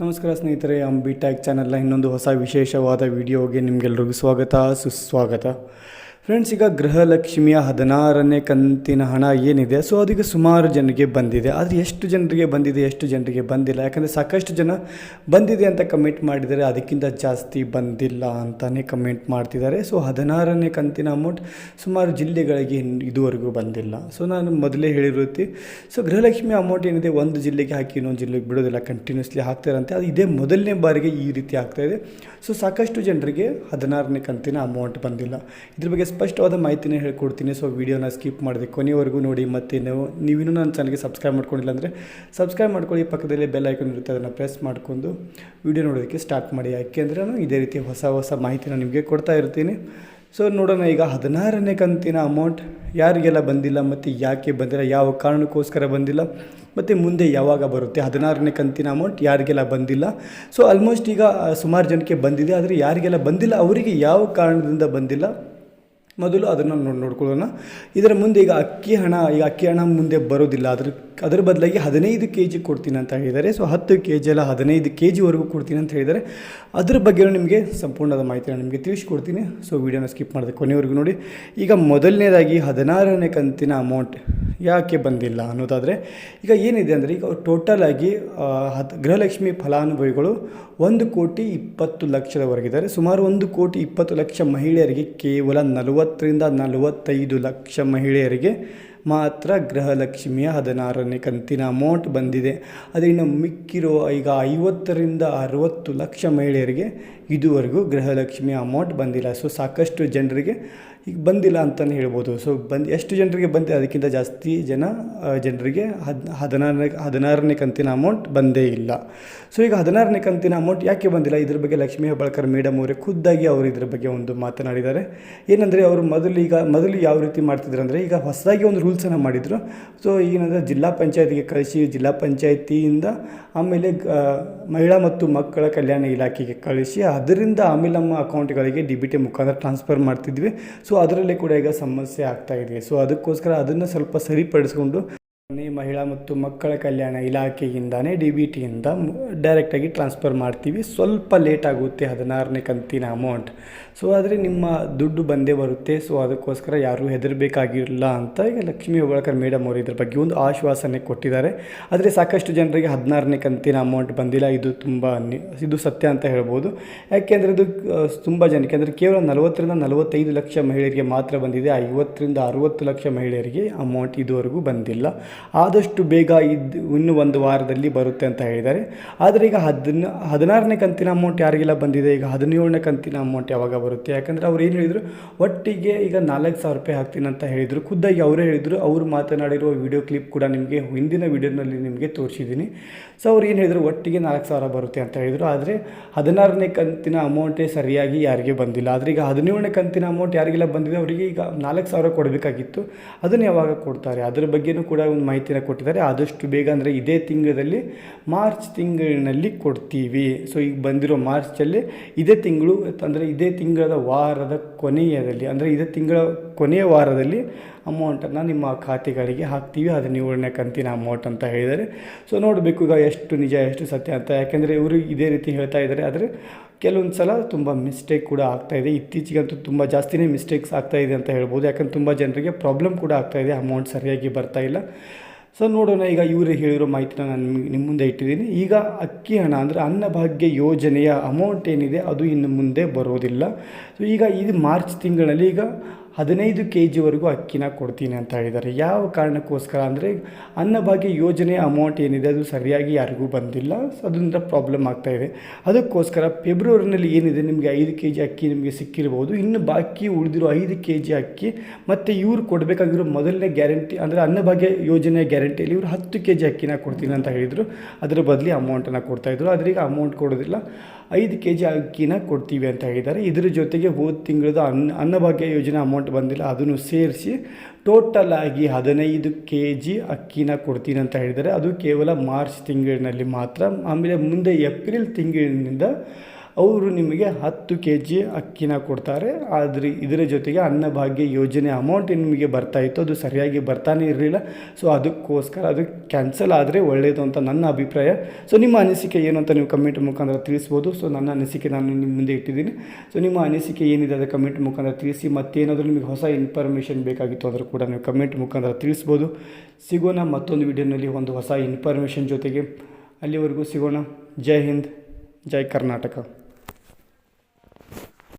ನಮಸ್ಕಾರ ಸ್ನೇಹಿತರೆ ಅಂಬಿ ಟ್ಯಾಗ್ ಚಾನಲ್ನ ಇನ್ನೊಂದು ಹೊಸ ವಿಶೇಷವಾದ ವಿಡಿಯೋಗೆ ನಿಮಗೆಲ್ರಿಗೂ ಸ್ವಾಗತ ಸುಸ್ವಾಗತ. ಫ್ರೆಂಡ್ಸ್ ಈಗ ಗೃಹಲಕ್ಷ್ಮಿಯ ಹದಿನಾರನೇ ಕಂತಿನ ಹಣ ಏನಿದೆ? ಸೊ ಅದೀಗ ಸುಮಾರು ಜನರಿಗೆ ಬಂದಿದೆ. ಆದರೆ ಎಷ್ಟು ಜನರಿಗೆ ಬಂದಿದೆ, ಎಷ್ಟು ಜನರಿಗೆ ಬಂದಿಲ್ಲ? ಯಾಕಂದರೆ ಸಾಕಷ್ಟು ಜನ ಬಂದಿದೆ ಅಂತ ಕಮೆಂಟ್ ಮಾಡಿದ್ದಾರೆ ಅದಕ್ಕಿಂತ ಜಾಸ್ತಿ ಬಂದಿಲ್ಲ ಅಂತಲೇ ಕಮೆಂಟ್ ಮಾಡ್ತಿದ್ದಾರೆ. ಸೊ ಹದಿನಾರನೇ ಕಂತಿನ ಅಮೌಂಟ್ ಸುಮಾರು ಜಿಲ್ಲೆಗಳಿಗೆ ಇದುವರೆಗೂ ಬಂದಿಲ್ಲ. ಸೊ ನಾನು ಮೊದಲೇ ಹೇಳಿರುತ್ತೆ ಸೊ ಗೃಹಲಕ್ಷ್ಮಿ ಅಮೌಂಟ್ ಏನಿದೆ, ಒಂದು ಜಿಲ್ಲೆಗೆ ಹಾಕಿ ಇನ್ನೊಂದು ಜಿಲ್ಲೆಗೆ ಬಿಡೋದಿಲ್ಲ ಕಂಟಿನ್ಯೂಸ್ಲಿ ಹಾಕ್ತಾರಂತೆ. ಅದು ಇದೇ ಮೊದಲನೇ ಬಾರಿಗೆ ಈ ರೀತಿ ಆಗ್ತಾ ಇದೆ. ಸೊ ಸಾಕಷ್ಟು ಜನರಿಗೆ ಹದಿನಾರನೇ ಕಂತಿನ ಅಮೌಂಟ್ ಬಂದಿಲ್ಲ. ಇದ್ರ ಬಗ್ಗೆ ಸ್ಪಷ್ಟವಾದ ಮಾಹಿತಿನೇ ಹೇಳ್ಕೊಡ್ತೀನಿ. ಸೊ ವಿಡಿಯೋನ ಸ್ಕಿಪ್ ಮಾಡಿದೆ ಕೊನೆವರೆಗೂ ನೋಡಿ. ಮತ್ತು ನೀವು, ನೀವಿನ್ನೂ ನನ್ನ ಚಾನಲ್ಗೆ ಸಬ್ಸ್ಕ್ರೈಬ್ ಮಾಡ್ಕೊಂಡಿಲ್ಲ ಅಂದರೆ ಸಬ್ಸ್ಕ್ರೈಬ್ ಮಾಡ್ಕೊಳ್ಳಿ. ಪಕ್ಕದಲ್ಲಿ ಬೆಲ್ ಐಕನ್ ಇರುತ್ತೆ, ಅದನ್ನು ಪ್ರೆಸ್ ಮಾಡಿಕೊಂಡು ವೀಡಿಯೋ ನೋಡೋದಕ್ಕೆ ಸ್ಟಾರ್ಟ್ ಮಾಡಿ. ಯಾಕೆಂದರೆ ನಾನು ಇದೇ ರೀತಿ ಹೊಸ ಹೊಸ ಮಾಹಿತಿನ ನಿಮಗೆ ಕೊಡ್ತಾ ಇರ್ತೀನಿ. ಸೊ ನೋಡೋಣ ಈಗ ಹದಿನಾರನೇ ಕಂತಿನ ಅಮೌಂಟ್ ಯಾರಿಗೆಲ್ಲ ಬಂದಿಲ್ಲ, ಮತ್ತು ಯಾಕೆ ಬಂದಿಲ್ಲ, ಯಾವ ಕಾರಣಕ್ಕೋಸ್ಕರ ಬಂದಿಲ್ಲ, ಮತ್ತು ಮುಂದೆ ಯಾವಾಗ ಬರುತ್ತೆ ಹದಿನಾರನೇ ಕಂತಿನ ಅಮೌಂಟ್ ಯಾರಿಗೆಲ್ಲ ಬಂದಿಲ್ಲ? ಸೊ ಆಲ್ಮೋಸ್ಟ್ ಈಗ ಸುಮಾರು ಜನಕ್ಕೆ ಬಂದಿದೆ. ಆದರೆ ಯಾರಿಗೆಲ್ಲ ಬಂದಿಲ್ಲ, ಅವರಿಗೆ ಯಾವ ಕಾರಣದಿಂದ ಬಂದಿಲ್ಲ? ಮೊದಲು ಅದನ್ನು ನೋಡಿ, ನೋಡ್ಕೊಳ್ಳೋಣ. ಇದರ ಮುಂದೆ ಈಗ ಅಕ್ಕಿ ಹಣ, ಈಗ ಅಕ್ಕಿ ಹಣ ಮುಂದೆ ಬರೋದಿಲ್ಲ. ಅದ್ರ, ಅದರ ಬದಲಾಗಿ ಹದಿನೈದು ಕೆ ಜಿ ಕೊಡ್ತೀನಿ ಅಂತ ಹೇಳಿದ್ದಾರೆ. ಸೊ, ಹತ್ತು ಕೆ ಜಿ ಅಲ್ಲ, ಹದಿನೈದು ಕೆ ಜಿವರೆಗೂ ಕೊಡ್ತೀನಿ ಅಂತ ಹೇಳಿದ್ದಾರೆ. ಅದ್ರ ಬಗ್ಗೆ ನಿಮಗೆ ಸಂಪೂರ್ಣದ ಮಾಹಿತಿಯನ್ನು ನಿಮಗೆ ತಿಳಿಸ್ಕೊಡ್ತೀನಿ. ಸೊ, ವೀಡಿಯೋನ ಸ್ಕಿಪ್ ಮಾಡಿದೆ ಕೊನೆವರೆಗೂ ನೋಡಿ. ಈಗ ಮೊದಲನೇದಾಗಿ ಹದಿನಾರನೇ ಕಂತಿನ ಅಮೌಂಟ್ ಯಾಕೆ ಬಂದಿಲ್ಲ ಅನ್ನೋದಾದರೆ ಈಗ ಏನಿದೆ ಅಂದರೆ ಈಗ ಟೋಟಲ್ ಆಗಿ ಆ, ಹದ್ ಗೃಹಲಕ್ಷ್ಮಿ ಫಲಾನುಭವಿಗಳು ಒಂದು ಕೋಟಿ ಇಪ್ಪತ್ತು ಲಕ್ಷದವರೆಗಿದ್ದಾರೆ ಸುಮಾರು ಒಂದು ಕೋಟಿ ಇಪ್ಪತ್ತು ಲಕ್ಷ ಮಹಿಳೆಯರಿಗೆ ಕೇವಲ ನಲವತ್ತರಿಂದ ನಲವತ್ತೈದು ಲಕ್ಷ ಮಹಿಳೆಯರಿಗೆ ಮಾತ್ರ ಗೃಹಲಕ್ಷ್ಮಿಯ ಹದಿನಾರನೇ ಕಂತಿನ ಅಮೌಂಟ್ ಬಂದಿದೆ. ಅದೇ ಇನ್ನು ಮಿಕ್ಕಿರೋ ಈಗ ಐವತ್ತರಿಂದ ಅರುವತ್ತು ಲಕ್ಷ ಮಹಿಳೆಯರಿಗೆ ಇದುವರೆಗೂ ಗೃಹಲಕ್ಷ್ಮಿಯ ಅಮೌಂಟ್ ಬಂದಿಲ್ಲ. ಸೊ ಸಾಕಷ್ಟು ಜನರಿಗೆ ಈಗ ಬಂದಿಲ್ಲ ಅಂತಲೇ ಹೇಳ್ಬೋದು. ಸೊ ಬಂದು, ಎಷ್ಟು ಜನರಿಗೆ ಬಂದಿದೆ? ಅದಕ್ಕಿಂತ ಜಾಸ್ತಿ ಜನ ಜನರಿಗೆ ಹದ್, ಹದಿನಾರನೇ ಹದಿನಾರನೇ ಕಂತಿನ ಅಮೌಂಟ್ ಬಂದೇ ಇಲ್ಲ. ಸೊ ಈಗ ಹದಿನಾರನೇ ಕಂತಿನ ಅಮೌಂಟ್ ಯಾಕೆ ಬಂದಿಲ್ಲ? ಇದ್ರ ಬಗ್ಗೆ ಲಕ್ಷ್ಮೀ ಹೆಬ್ಬಾಳ್ಕರ್ ಮೇಡಮ್ ಅವರೇ ಖುದ್ದಾಗಿ ಅವರು ಇದ್ರ ಬಗ್ಗೆ ಒಂದು ಮಾತನಾಡಿದ್ದಾರೆ. ಏನಂದರೆ, ಅವರು ಮೊದಲು ಈಗ, ಮೊದಲು ಯಾವ ರೀತಿ ಮಾಡ್ತಿದ್ರು ಅಂದರೆ ಈಗ ಹೊಸದಾಗಿ ಒಂದು ರೂಲ್ಸನ್ನು ಮಾಡಿದರು. ಸೊ ಏನಂದರೆ ಜಿಲ್ಲಾ ಪಂಚಾಯತಿಗೆ ಕಳಿಸಿ, ಜಿಲ್ಲಾ ಪಂಚಾಯತಿಯಿಂದ ಆಮೇಲೆ ಮಹಿಳಾ ಮತ್ತು ಮಕ್ಕಳ ಕಲ್ಯಾಣ ಇಲಾಖೆಗೆ ಕಳಿಸಿ, ಅದರಿಂದ ಆಮೇಲೆ ನಮ್ಮ ಅಕೌಂಟ್ಗಳಿಗೆ ಡಿ ಬಿ ಟಿ ಮುಖಾಂತರ ಟ್ರಾನ್ಸ್ಫರ್ ಮಾಡ್ತಿದ್ವಿ. ಸೊ ಅದರಲ್ಲಿ ಕೂಡ ಈಗ ಸಮಸ್ಯೆ ಆಗ್ತಾ ಇದೆ. ಸೊ ಅದಕ್ಕೋಸ್ಕರ ಅದನ್ನು ಸ್ವಲ್ಪ ಸರಿಪಡಿಸ್ಕೊಂಡು ಮಹಿಳಾ ಮತ್ತು ಮಕ್ಕಳ ಕಲ್ಯಾಣ ಇಲಾಖೆಯಿಂದಾನೇ ಡಿ ಬಿ ಟಿಯಿಂದ ಡೈರೆಕ್ಟಾಗಿ ಟ್ರಾನ್ಸ್ಫರ್ ಮಾಡ್ತೀವಿ. ಸ್ವಲ್ಪ ಲೇಟ್ ಆಗುತ್ತೆ ಹದಿನಾರನೇ ಕಂತಿನ ಅಮೌಂಟ್ ಸೊ ಆದರೆ ನಿಮ್ಮ ದುಡ್ಡು ಬಂದೇ ಬರುತ್ತೆ. ಸೊ ಅದಕ್ಕೋಸ್ಕರ ಯಾರೂ ಹೆದರಬೇಕಾಗಿಲ್ಲ ಅಂತ ಈಗ ಲಕ್ಷ್ಮೀ ಹೊಗಳಕರ್ ಮೇಡಮ್ ಅವರು ಇದ್ರ ಬಗ್ಗೆ ಒಂದು ಆಶ್ವಾಸನೆ ಕೊಟ್ಟಿದ್ದಾರೆ. ಆದರೆ ಸಾಕಷ್ಟು ಜನರಿಗೆ ಹದಿನಾರನೇ ಕಂತಿನ ಅಮೌಂಟ್ ಬಂದಿಲ್ಲ. ಇದು ತುಂಬ ಇದು ಸತ್ಯ ಅಂತ ಹೇಳ್ಬೋದು. ಯಾಕೆಂದರೆ ಇದು ತುಂಬ ಜನಕ್ಕೆ ಅಂದರೆ ಕೇವಲ ನಲವತ್ತರಿಂದ ನಲವತ್ತೈದು ಲಕ್ಷ ಮಹಿಳೆಯರಿಗೆ ಮಾತ್ರ ಬಂದಿದೆ. ಐವತ್ತರಿಂದ ಅರುವತ್ತು ಲಕ್ಷ ಮಹಿಳೆಯರಿಗೆ ಅಮೌಂಟ್ ಇದುವರೆಗೂ ಬಂದಿಲ್ಲ. ಆದಷ್ಟು ಬೇಗ ಇದು ಇನ್ನು ಒಂದು ವಾರದಲ್ಲಿ ಬರುತ್ತೆ ಅಂತ ಹೇಳಿದ್ದಾರೆ. ಆದರೆ ಈಗ ಹದಿನ, ಹದಿನಾರನೇ ಕಂತಿನ ಅಮೌಂಟ್ ಯಾರಿಗೆಲ್ಲ ಬಂದಿದೆ? ಈಗ ಹದಿನೇಳನೇ ಕಂತಿನ ಅಮೌಂಟ್ ಯಾವಾಗ ಬರುತ್ತೆ? ಯಾಕಂದರೆ ಅವ್ರು ಏನು ಹೇಳಿದರು? ಒಟ್ಟಿಗೆ ಈಗ ನಾಲ್ಕು ಸಾವಿರ ರೂಪಾಯಿ ಹಾಕ್ತೀನಿ ಅಂತ ಹೇಳಿದರು. ಖುದ್ದಾಗಿ ಅವರೇ ಹೇಳಿದರು. ಅವರು ಮಾತನಾಡಿರುವ ವಿಡಿಯೋ ಕ್ಲಿಪ್ ಕೂಡ ನಿಮಗೆ ಹಿಂದಿನ ವಿಡಿಯೋನಲ್ಲಿ ನಿಮಗೆ ತೋರಿಸಿದ್ದೀನಿ. ಸೊ ಅವ್ರು ಏನು ಹೇಳಿದರು? ಒಟ್ಟಿಗೆ ನಾಲ್ಕು ಸಾವಿರ ಬರುತ್ತೆ ಅಂತ ಹೇಳಿದರು. ಆದರೆ ಹದಿನಾರನೇ ಕಂತಿನ ಅಮೌಂಟೇ ಸರಿಯಾಗಿ ಯಾರಿಗೆ ಬಂದಿಲ್ಲ. ಆದರೆ ಈಗ ಹದಿನೇಳನೇ ಕಂತಿನ ಅಮೌಂಟ್ ಯಾರಿಗೆಲ್ಲ ಬಂದಿದೆ? ಅವರಿಗೆ ಈಗ ನಾಲ್ಕು ಸಾವಿರ ಕೊಡಬೇಕಾಗಿತ್ತು. ಅದನ್ನು ಯಾವಾಗ ಕೊಡ್ತಾರೆ? ಅದರ ಬಗ್ಗೆನೂ ಕೂಡ ಒಂದು ಮಾಹಿತಿನ ಕೊಟ್ಟಿದ್ದಾರೆ. ಆದಷ್ಟು ಬೇಗ ಅಂದರೆ ಇದೇ ತಿಂಗಳಲ್ಲಿ ಮಾರ್ಚ್ ತಿಂಗಳಿನಲ್ಲಿ ಕೊಡ್ತೀವಿ. ಸೊ ಈಗ ಬಂದಿರೋ ಮಾರ್ಚಲ್ಲಿ ಇದೇ ತಿಂಗಳು, ಅಂದರೆ ಇದೇ ತಿಂಗಳದ ವಾರದ ಕೊನೆಯದಲ್ಲಿ ಅಂದರೆ ಇದೇ ತಿಂಗಳ ಕೊನೆಯ ವಾರದಲ್ಲಿ ಅಮೌಂಟನ್ನು ನಿಮ್ಮ ಖಾತೆಗಳಿಗೆ ಹಾಕ್ತೀವಿ. ಅದು ನಿವಾರಣೆ ಕಂತಿನ ಅಮೌಂಟ್ ಅಂತ ಹೇಳಿದ್ದಾರೆ. ಸೊ ನೋಡಬೇಕು ಈಗ ಎಷ್ಟು ನಿಜ, ಎಷ್ಟು ಸತ್ಯ ಅಂತ. ಯಾಕೆಂದರೆ ಇವರು ಇದೇ ರೀತಿ ಹೇಳ್ತಾ ಇದ್ದಾರೆ. ಆದರೆ ಕೆಲವೊಂದು ಸಲ ತುಂಬ ಮಿಸ್ಟೇಕ್ ಕೂಡ ಆಗ್ತಾಯಿದೆ ಇತ್ತೀಚೆಗಂತೂ ತುಂಬ ಜಾಸ್ತಿನೇ ಮಿಸ್ಟೇಕ್ಸ್ ಆಗ್ತಾಯಿದೆ ಅಂತ ಹೇಳ್ಬೋದು. ಯಾಕಂದ್ರೆ ತುಂಬ ಜನರಿಗೆ ಪ್ರಾಬ್ಲಮ್ ಕೂಡ ಆಗ್ತಾಯಿದೆ ಅಮೌಂಟ್ ಸರಿಯಾಗಿ ಬರ್ತಾ ಇಲ್ಲ. ಸೊ ನೋಡೋಣ. ಈಗ ಇವರೇ ಹೇಳಿರೋ ಮಾಹಿತಿನ ನಾನು ನಿಮ್ಮ ಮುಂದೆ ಇಟ್ಟಿದ್ದೀನಿ. ಈಗ ಅಕ್ಕಿ ಹಣ ಅಂದರೆ ಅನ್ನಭಾಗ್ಯ ಯೋಜನೆಯ ಅಮೌಂಟ್ ಏನಿದೆ, ಅದು ಇನ್ನು ಮುಂದೆ ಬರೋದಿಲ್ಲ. ಸೊ ಈಗ ಇದು ಮಾರ್ಚ್ ತಿಂಗಳಲ್ಲಿ ಈಗ ಹದಿನೈದು ಕೆ ಜಿವರೆಗೂ ಅಕ್ಕಿನ ಕೊಡ್ತೀನಿ ಅಂತ ಹೇಳಿದ್ದಾರೆ. ಯಾವ ಕಾರಣಕ್ಕೋಸ್ಕರ ಅಂದರೆ ಅನ್ನಭಾಗ್ಯ ಯೋಜನೆ ಅಮೌಂಟ್ ಏನಿದೆ ಅದು ಸರಿಯಾಗಿ ಯಾರಿಗೂ ಬಂದಿಲ್ಲ. ಸೊ ಅದರಿಂದ ಪ್ರಾಬ್ಲಮ್ ಆಗ್ತಾ ಇದೆ. ಅದಕ್ಕೋಸ್ಕರ ಫೆಬ್ರವರಿನಲ್ಲಿ ಏನಿದೆ? ನಿಮಗೆ ಐದು ಕೆ ಜಿ ಅಕ್ಕಿ ನಿಮಗೆ ಸಿಕ್ಕಿರ್ಬೋದು. ಇನ್ನು ಬಾಕಿ ಉಳಿದಿರೋ ಐದು ಕೆ ಜಿ ಅಕ್ಕಿ ಮತ್ತು ಇವರು ಕೊಡಬೇಕಾಗಿರೋ ಮೊದಲನೇ ಗ್ಯಾರಂಟಿ ಅಂದರೆ ಅನ್ನಭಾಗ್ಯ ಯೋಜನೆಯ ಗ್ಯಾರಂಟಿಯಲ್ಲಿ ಇವರು ಹತ್ತು ಕೆ ಜಿ ಅಕ್ಕಿನ ಕೊಡ್ತೀನಿ ಅಂತ ಹೇಳಿದರು. ಅದರ ಬದಲಿ ಅಮೌಂಟನ್ನು ಕೊಡ್ತಾಯಿದ್ರು ಆದರೆ ಈಗ ಅಮೌಂಟ್ ಕೊಡೋದಿಲ್ಲ. ಐದು ಕೆ ಜಿ ಅಕ್ಕಿನ ಕೊಡ್ತೀವಿ ಅಂತ ಹೇಳಿದ್ದಾರೆ. ಇದರ ಜೊತೆಗೆ ಹೋದ ತಿಂಗಳದ ಅನ್ನ ಅನ್ನಭಾಗ್ಯ ಯೋಜನೆ ಅಮೌಂಟ್ ಬಂದಿಲ್ಲ, ಅದನ್ನು ಸೇರಿಸಿ ಟೋಟಲ್ ಆಗಿ ಹದಿನೈದು ಕೆ ಜಿ ಅಕ್ಕಿನ ಕೊಡ್ತೀನಿ ಅಂತ ಹೇಳಿದರೆ ಅದು ಕೇವಲ ಮಾರ್ಚ್ ತಿಂಗಳಿನಲ್ಲಿ ಮಾತ್ರ. ಆಮೇಲೆ ಮುಂದೆ ಏಪ್ರಿಲ್ ತಿಂಗಳಿನಿಂದ ಅವರು ನಿಮಗೆ ಹತ್ತು ಕೆ ಜಿ ಅಕ್ಕಿನ ಕೊಡ್ತಾರೆ. ಆದರೆ ಇದರ ಜೊತೆಗೆ ಅನ್ನಭಾಗ್ಯ ಯೋಜನೆ ಅಮೌಂಟ್ ನಿಮಗೆ ಬರ್ತಾ ಇತ್ತು. ಅದು ಸರಿಯಾಗಿ ಬರ್ತಾನೆ ಇರಲಿಲ್ಲ. ಸೊ ಅದಕ್ಕೋಸ್ಕರ ಅದು ಕ್ಯಾನ್ಸಲ್ ಆದರೆ ಒಳ್ಳೆಯದು ಅಂತ ನನ್ನ ಅಭಿಪ್ರಾಯ. ಸೊ ನಿಮ್ಮ ಅನಿಸಿಕೆ ಏನು ಅಂತ ನೀವು ಕಮೆಂಟ್ ಮುಖಾಂತರ ತಿಳಿಸ್ಬೋದು. ಸೊ ನನ್ನ ಅನಿಸಿಕೆ ನಾನು ನಿಮ್ಮ ಮುಂದೆ ಇಟ್ಟಿದ್ದೀನಿ. ಸೊ ನಿಮ್ಮ ಅನಿಸಿಕೆ ಏನಿದೆ ಅದು ಕಮೆಂಟ್ ಮುಖಾಂತರ ತಿಳಿಸಿ. ಮತ್ತೇನಾದರೂ ನಿಮಗೆ ಹೊಸ ಇನ್ಫಾರ್ಮೇಷನ್ ಬೇಕಾಗಿತ್ತು ಅಂದರೂ ಕೂಡ ನೀವು ಕಮೆಂಟ್ ಮುಖಾಂತರ ತಿಳಿಸ್ಬೋದು. ಸಿಗೋಣ ಮತ್ತೊಂದು ವಿಡಿಯೋನಲ್ಲಿ ಒಂದು ಹೊಸ ಇನ್ಫಾರ್ಮೇಷನ್ ಜೊತೆಗೆ. ಅಲ್ಲಿವರೆಗೂ ಸಿಗೋಣ. ಜೈ ಹಿಂದ್. ಜೈ ಕರ್ನಾಟಕ.